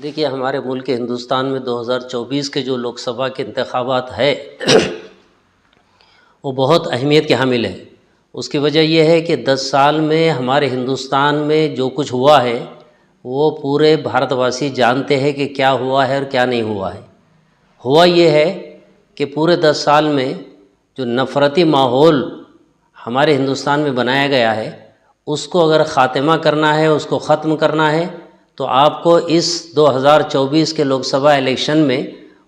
دیکھیے ہمارے ملک ہندوستان میں دو ہزار چوبیس کے جو لوک سبھا کے انتخابات ہے وہ بہت اہمیت کے حامل ہے اس کی وجہ یہ ہے کہ دس سال میں ہمارے ہندوستان میں جو کچھ ہوا ہے وہ پورے بھارت واسی جانتے ہیں کہ کیا ہوا ہے اور کیا نہیں ہوا ہے۔ ہوا یہ ہے کہ پورے دس سال میں جو نفرتی ماحول ہمارے ہندوستان میں بنایا گیا ہے، اس کو اگر خاتمہ کرنا ہے، اس کو ختم کرنا ہے، تو آپ کو اس دو ہزار چوبیس کے لوک سبھا الیکشن میں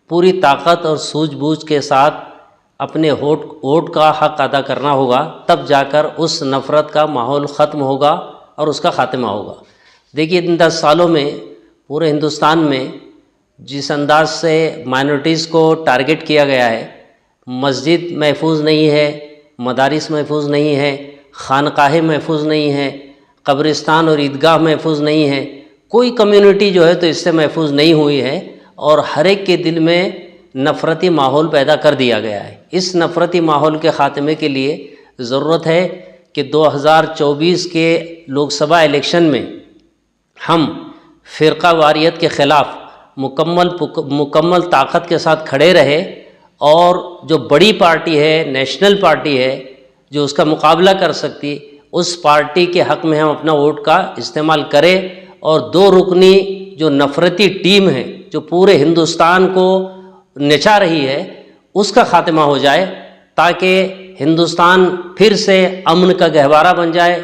پوری طاقت اور سوجھ بوجھ کے ساتھ اپنے ووٹ ووٹ کا حق ادا کرنا ہوگا۔ تب جا کر اس نفرت کا ماحول ختم ہوگا اور اس کا خاتمہ ہوگا۔ دیکھیے، ان دس سالوں میں پورے ہندوستان میں جس انداز سے مائنورٹیز کو ٹارگٹ کیا گیا ہے، مسجد محفوظ نہیں ہے، مدارس محفوظ نہیں ہے، خانقاہیں محفوظ نہیں ہے قبرستان اور عیدگاہ محفوظ نہیں ہے کوئی کمیونٹی جو ہے تو اس سے محفوظ نہیں ہوئی ہے اور ہر ایک کے دل میں نفرتی ماحول پیدا کر دیا گیا ہے۔ اس نفرتی ماحول کے خاتمے کے لیے ضرورت ہے کہ دو ہزار چوبیس کے لوک سبھا الیکشن میں ہم فرقہ واریت کے خلاف مکمل مکمل طاقت کے ساتھ کھڑے رہے اور جو بڑی پارٹی ہے، نیشنل پارٹی ہے، جو اس کا مقابلہ کر سکتی، اس پارٹی کے حق میں ہم اپنا ووٹ کا استعمال کریں اور دو رکنی جو نفرتی ٹیم ہے، جو پورے ہندوستان کو نچا رہی ہے، اس کا خاتمہ ہو جائے تاکہ ہندوستان پھر سے امن کا گہوارہ بن جائے،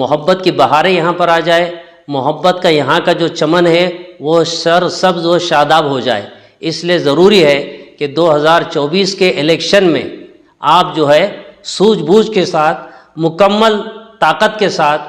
محبت کی بہاریں یہاں پر آ جائے محبت کا یہاں کا جو چمن ہے، وہ سر سبز و شاداب ہو جائے۔ اس لیے ضروری ہے کہ دو ہزار چوبیس کے الیکشن میں آپ جو ہے، سوجھ بوجھ کے ساتھ، مکمل طاقت کے ساتھ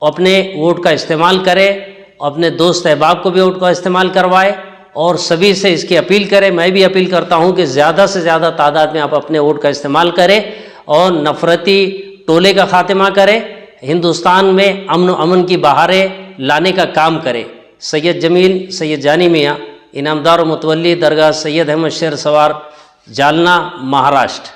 اپنے ووٹ کا استعمال کرے، اپنے دوست احباب کو بھی ووٹ کا استعمال کروائے اور سبھی سے اس کی اپیل کرے۔ میں بھی اپیل کرتا ہوں کہ زیادہ سے زیادہ تعداد میں آپ اپنے ووٹ کا استعمال کریں اور نفرتی ٹولے کا خاتمہ کریں۔ ہندوستان میں امن و امن کی بہاریں لانے کا کام کرے۔ سید جمیل، سید جانی میاں، انعامدار و متولی درگاہ سید احمد شیر سوار، جالنا، مہاراشٹر۔